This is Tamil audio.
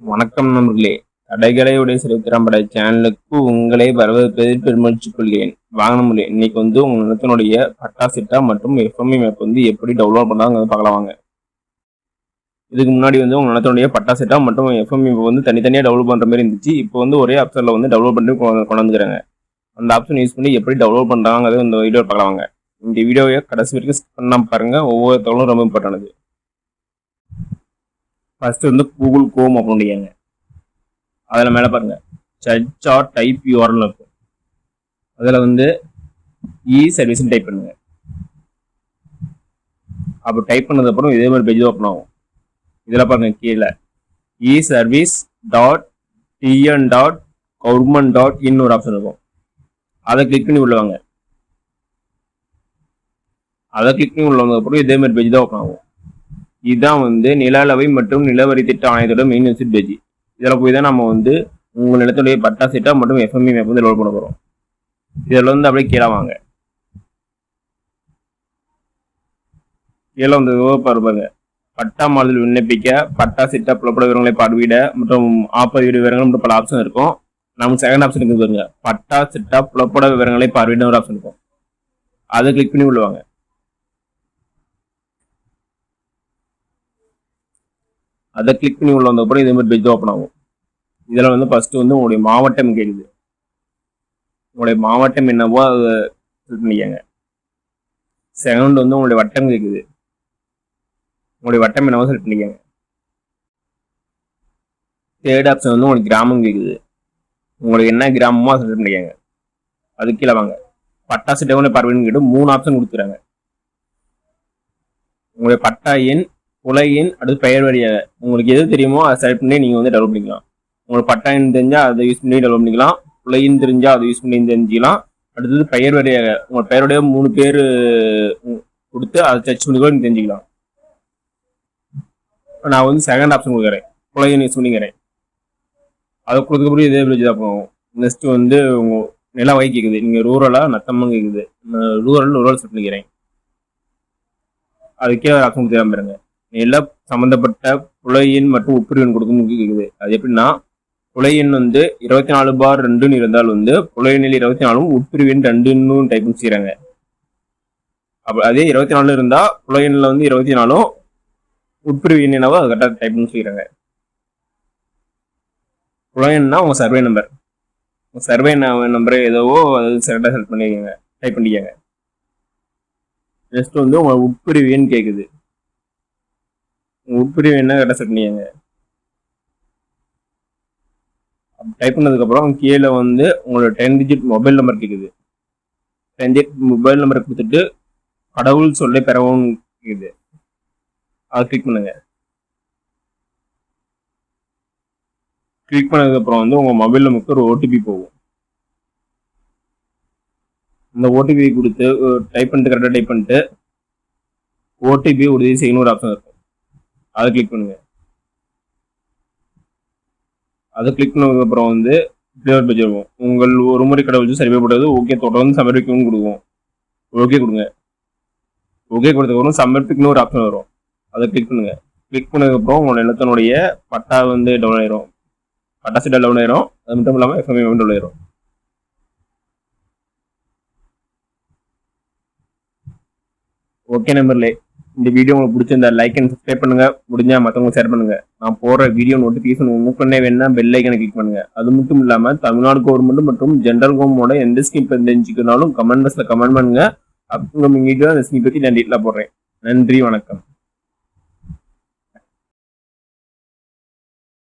வணக்கம் நண்பர்களே. கடைகளையுடைய சரித்திரம்பட சேனலுக்கு உங்களை வரவேற்பதில் பெருமகிழ்ச்சிக் கொள்கிறேன். வாங்க நண்பர்களே இன்னைக்கு வந்து உங்க நிலத்தினுடைய பட்டா சிட்டா மற்றும் எஃப்எம்இ மேப் வந்து எப்படி டவுன்லோட் பண்ணாங்க பார்க்கலாம் வாங்க. இதுக்கு முன்னாடி வந்து உங்க நிலத்தினுடைய பட்டா சிட்டா மற்றும் எஃப்எம்இ மேப் வந்து தனித்தனியாக டவுன்லோட் பண்ற மாதிரி இருந்துச்சு. இப்போ வந்து ஒரே ஆப்ஷனில் வந்து டவுன்லோட் பண்ணி கொண்டு வந்துக்கிறாங்க அந்த ஆப்ஷன் யூஸ் பண்ணி எப்படி டவுன்லோட் பண்றாங்க இந்த வீடியோ பார்க்கலாம் வாங்க. இந்த வீடியோவை கடைசி வரைக்கும் skip பண்ணாம பாருங்க. ஒவ்வொரு தகவலும் ரொம்ப இம்பார்ட்டானது ஃபஸ்ட்டு வந்து கூகுள் கோம் ஓப்பன் பண்ணிக்கங்க. அதில் மேலே பாருங்கள் சர்ச் ஆர் டைப் யூஆர்னு இருக்கும். அதில் வந்து இ சர்வீஸ்னு டைப் பண்ணுங்க. அப்போ டைப் பண்ணதுக்கப்புறம் இதே மாதிரி பேஜ் ஓப்பன் ஆகும். இதில் பாருங்க கீழே. E service dot TN dot government dot in ஒரு ஆப்ஷன் இருக்கும். அதை கிளிக் பண்ணி உள்ளவாங்க அதை கிளிக் பண்ணி உள்ள வந்ததுக்கப்புறம் இதே மாதிரி பேஜ் தான் ஓப்பன் ஆகும். இதுதான் வந்து நில அளவை மற்றும் நிலவரி திட்ட ஆணையத்தோட மெயின் வெப்சைட் பேஜ் இதில் போய் தான் நம்ம வந்து உங்கள் நிலத்துடைய பட்டா சீட்டா மற்றும் எஃப்எம்இ மேப் வந்து லோட் பண்ண போகிறோம் இதில் வந்து அப்படியே கீழே வாங்க. கீழே வந்து பாருங்க பட்டா மாதிரி விண்ணப்பிக்க பட்டா சீட்டா புலப்பட விவரங்களை பார்வையிட மற்றும் ஆப்பதிவிட விவரங்கள் மற்றும் பல ஆப்ஷன் இருக்கும். நமக்கு செகண்ட் ஆப்ஷன் இருக்குது பாருங்க. பட்டா சிட்டா புலப்பட விவரங்களை பார்வையிட ஒரு ஆப்ஷன் இருக்கும். அதை கிளிக் பண்ணி விடுவாங்க அதை கிளிக் பண்ணி உள்ள வந்தப்பறம் இதே மாதிரி பேஜ் ஓப்பன் ஆகும். இதில் வந்து ஃபஸ்ட்டு வந்து உங்களுடைய மாவட்டம் கேட்குது உங்களுடைய மாவட்டம் என்னவோ அதை ஃபில் பண்ணிக்கங்க. செகண்ட் வந்து உங்களுடைய வட்டம் கேட்குது உங்களுடைய வட்டம் என்னவோ செலக்ட் பண்ணிக்கங்க. தேர்ட் ஆப்ஷன் வந்து உங்களுக்கு கிராமம் கேட்குது உங்களுக்கு என்ன கிராமமோ அதை செலக்ட் பண்ணிக்கங்க. அது கீழே வாங்க. பட்டாசு டவுனில் பார்வைன்னு கேட்டு மூணு ஆப்ஷன் கொடுத்துறாங்க. உங்களுடைய பட்டா எண் உலகின் அடுத்து பெயர் வழியாக உங்களுக்கு எது தெரியுமோ அதை செலக்ட் பண்ணி நீங்கள் வந்து டெவலப் பண்ணிக்கலாம். உங்களுக்கு பட்டாயம் தெரிஞ்சால் அதை யூஸ் பண்ணி டெவலப் பண்ணிக்கலாம். உலகின் தெரிஞ்சால் அதை யூஸ் பண்ணி தெரிஞ்சிக்கலாம். அடுத்தது பெயர் வழியாக உங்கள் பெயருடைய மூணு பேர் கொடுத்து அதை சர்ச் பண்ணி கூட நீங்கள் தெரிஞ்சுக்கலாம். நான் வந்து செகண்ட் ஆப்ஷன் கொடுக்குறேன் உலகின் யூஸ் பண்ணிக்கிறேன் அதை கொடுத்ததுக்கப்புறம் இதே பிரிட்ஜ் தான் போகும். நெக்ஸ்ட் வந்து உங்கள் நில வகை கேட்குது நீங்கள் ரூரலாக நத்தமாக கேட்குது ரூரல் ரூரல் செட் பண்ணிக்கிறேன். அதுக்கே ஆப்ஷன் திரும்புறேங்க நில சம்பந்தப்பட்ட புலையின் மற்றும் உட்பிரிவன் கொடுக்கும் கேக்குது. அது எப்படின்னா புலையின் வந்து இருபத்தி நாலு பார் ரெண்டுன்னு இருந்தால் வந்து புலையனில் இருபத்தி நாலும் உட்பிரிவின் ரெண்டுன்னு டைப்பும் செய்கிறாங்க அப்ப அதே இருபத்தி நாலு இருந்தால் புலையனில் வந்து இருபத்தி நாலும் உட்பிரிவு என்னவோ அது கரெக்டாக டைப் செய்கிறாங்க புலையன்னா உங்கள் சர்வே நம்பர் உங்கள் சர்வே நம்பர் ஏதோவோ அது கரெக்டாக செலக்ட் பண்ணிக்கோங்க டைப் பண்ணிக்கோங்க. நெக்ஸ்ட் வந்து உங்களை உட்பிரிவின்னு கேட்குது உட்பிரிவு என்ன கரெக்டாக செட் பண்ணியாங்க டைப் பண்ணதுக்கப்புறம் கீழே வந்து உங்களோட டென் டிஜிட் மொபைல் நம்பர் கேட்குது டென் டிஜிட் மொபைல் நம்பர் கொடுத்துட்டு கடவுள் சொல்லி பெறவும் கேட்குது அதை கிளிக் பண்ணுங்க. கிளிக் பண்ணதுக்கப்புறம் வந்து உங்கள் மொபைல் நம்பருக்கு ஒரு ஓடிபி போகும். இந்த ஓடிபி கொடுத்து டைப் பண்ணிட்டு கரெக்டாக டைப் பண்ணிட்டு ஓடிபி உறுதி செய்யணும் ஒரு ஆப்ஷன் இருக்கும் அதை கிளிக் பண்ணுங்க. அதை கிளிக் பண்ணதுக்கு அப்புறம் வந்து கிளியர் பேஜ் இருக்கும். உங்கள் ஒரு முறை கடவுள் சரிபடுறது ஓகே தொடர்ந்து சமர்ப்பிக்கவும் கொடுக்கும். ஓகே கொடுங்க. ஓகே கொடுத்ததுக்கப்புறம் சமர்ப்பிக்கணும் ஒரு ஆப்ஷன் வரும். அதை கிளிக் பண்ணுங்க. கிளிக் பண்ணதுக்கப்புறம் உங்களோட நிலத்தினுடைய பட்டா வந்து டவுன் ஆயிரும். பட்டா சீட்டா டவுன் ஆயிரும். அது மட்டும் இல்லாமல் எஃப்எம்ஐ டவுன் ஆயிரும். ஓகே நம்பர்லே இந்த வீடியோ உங்களுக்கு பிடிச்சிருந்தா லைக் அண்ட் சப்ஸ்கிரைப் பண்ணுங்க. முடிஞ்சா மற்றவங்க ஷேர் பண்ணுங்க. நான் போடுற வீடியோ நோட்டிஃபிகேஷன் உங்களுக்குன்னே வேணா பெல் ஐக்கனை கிளிக் பண்ணுங்க. அது மட்டும் இல்லாம தமிழ்நாடு கவர்மெண்ட் மற்றும் ஜென்ரல் கவர்மெண்டோட எந்த ஸ்கீம் தெரிஞ்சுக்கனாலும் கமெண்ட் பாக்ஸ்ல கமெண்ட் பண்ணுங்க. அப்புறம் வீடியோ அந்த ஸ்கீம் பத்தி நான் டீட்டெயிலாக போடுறேன். நன்றி வணக்கம்.